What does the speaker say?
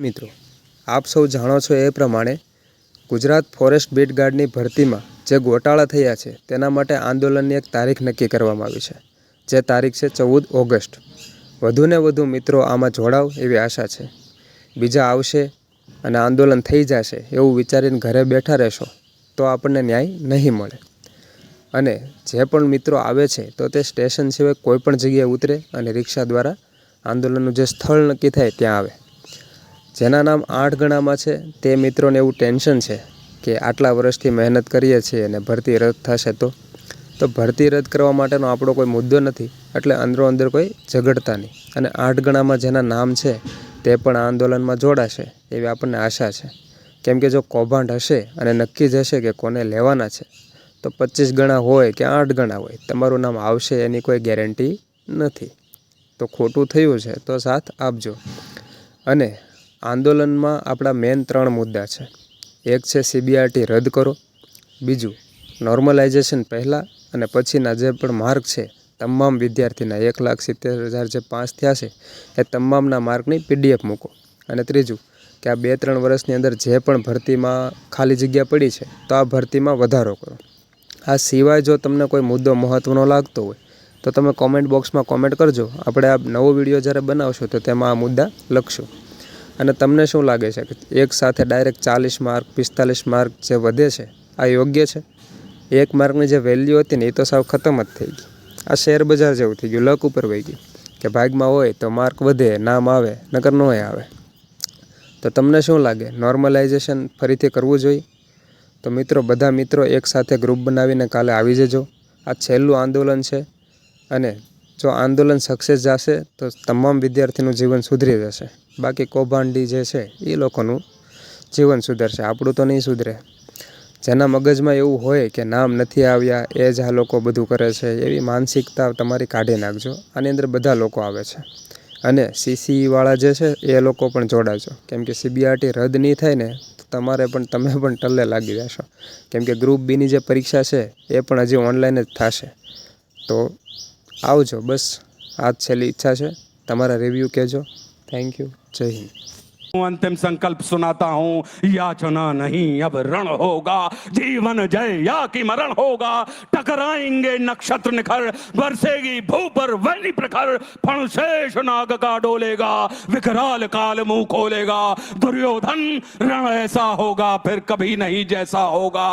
મિત્રો, આપ સૌ જાણો છો એ પ્રમાણે ગુજરાત ફોરેસ્ટ બીટ ગાર્ડની ભરતીમાં જે ગોટાળા થયા છે, તેના માટે આંદોલનની એક તારીખ નક્કી કરવામાં આવી છે, જે તારીખ છે ચૌદ ઓગસ્ટ. વધુને વધુ મિત્રો આમાં જોડાવ એવી આશા છે. બીજા આવશે અને આંદોલન થઈ જશે એવું વિચારીને ઘરે બેઠા રહેશો, તો આપણને ન્યાય નહીં મળે. અને જે પણ મિત્રો આવે છે, તો તે સ્ટેશન સિવાય કોઈ પણ જગ્યાએ ઉતરે અને રિક્ષા દ્વારા આંદોલનનું જે સ્થળ નક્કી થાય, ત્યાં આવે. જેના નામ આઠ ગણામાં છે, તે મિત્રોને એવું ટેન્શન છે કે આટલા વર્ષથી મહેનત કરીએ છીએ અને ભરતી રદ થશે તો? તો ભરતી રદ કરવા માટેનો આપણો કોઈ મુદ્દો નથી, એટલે અંદરો અંદર કોઈ ઝઘડતા નહીં. અને આઠ ગણામાં જેના નામ છે, તે પણ આંદોલનમાં જોડાશે એવી આપણને આશા છે. કેમ કે જો કૌભાંડ હશે અને નક્કી જ હશે કે કોને લેવાના છે, તો પચીસ ગણા હોય કે આઠ ગણા હોય, તમારું નામ આવશે એની કોઈ ગેરંટી નથી. તો ખોટું થયું છે, તો સાથ આપજો. અને આંદોલનમાં આપણા મેન ત્રણ મુદ્દા છે. એક છે સીબીઆરટી રદ કરો. બીજું નોર્મલાઇઝેશન પહેલાં અને પછીના જે પણ માર્ક છે, તમામ વિદ્યાર્થીના એક લાખ સિત્તેર હજાર જે પાસ થયા છે, એ તમામના માર્કની પીડીએફ મૂકો. અને ત્રીજું, કે આ બે ત્રણ વર્ષની અંદર જે પણ ભરતીમાં ખાલી જગ્યા પડી છે, તો આ ભરતીમાં વધારો કરો. આ સિવાય જો તમને કોઈ મુદ્દો મહત્ત્વનો લાગતો હોય, તો તમે કોમેન્ટ બોક્સમાં કોમેન્ટ કરજો. આપણે આ નવો વીડિયો જ્યારે બનાવશું, તો તેમાં આ મુદ્દા લખશું. અને તમને શું લાગે છે કે એક સાથે ડાયરેક્ટ ચાલીસ માર્ક પિસ્તાલીસ માર્ક જે વધે છે, આ યોગ્ય છે? એક માર્કની જે વેલ્યુ હતી ને, એ તો સાવ ખતમ જ થઈ ગઈ. આ શેર બજાર જેવું થઈ ગયું, લક ઉપર વહી ગયું. કે ભાગમાં હોય તો માર્ક વધે, નામ આવે, નકર ન આવે. તો તમને શું લાગે? નોર્મલાઇઝેશન ફરીથી કરવું જોઈએ? તો મિત્રો, બધા મિત્રો એકસાથે ગ્રુપ બનાવીને કાલે આવી જજો. આ છેલ્લું આંદોલન છે અને જો આંદોલન સક્સેસ જશે, તો તમામ વિદ્યાર્થીનું જીવન સુધરી જશે. બાકી કૌભાંડી જે છે, એ લોકોનું જીવન સુધરશે. આપણું તો નહીં સુધરે. જેના મગજમાં એવું હોય કે નામ નથી આવ્યા, એ જ આ લોકો બધું કરે છે, એવી માનસિકતા તમારી કાઢી નાખજો. આની અંદર બધા લોકો આવે છે. અને સીસીવાળા જે છે, એ લોકો પણ જોડાજો. કેમ કે સીબીઆરટી રદ નહીં થાય ને તમારે પણ, તમે પણ ટલ્લે લાગી જશો. કેમ કે ગ્રુપ બીની જે પરીક્ષા છે, એ પણ હજી ઓનલાઈન જ થશે. તો આવજો બસ આ જ છેલ્લી ઈચ્છા છે તમારા રિવ્યૂ કહેજો થેન્ક યુ જય હિન્દ अंतिम संकल्प सुनाता हूं याचना नहीं अब रण होगा जीवन जय या कि मरण होगा टकराएंगे नक्षत्र निखर बरसेगी भू पर वैली प्रखर फण शेष नाग का डोलेगा विकराल काल मुंह खोलेगा दुर्योधन रण ऐसा होगा फिर कभी नहीं जैसा होगा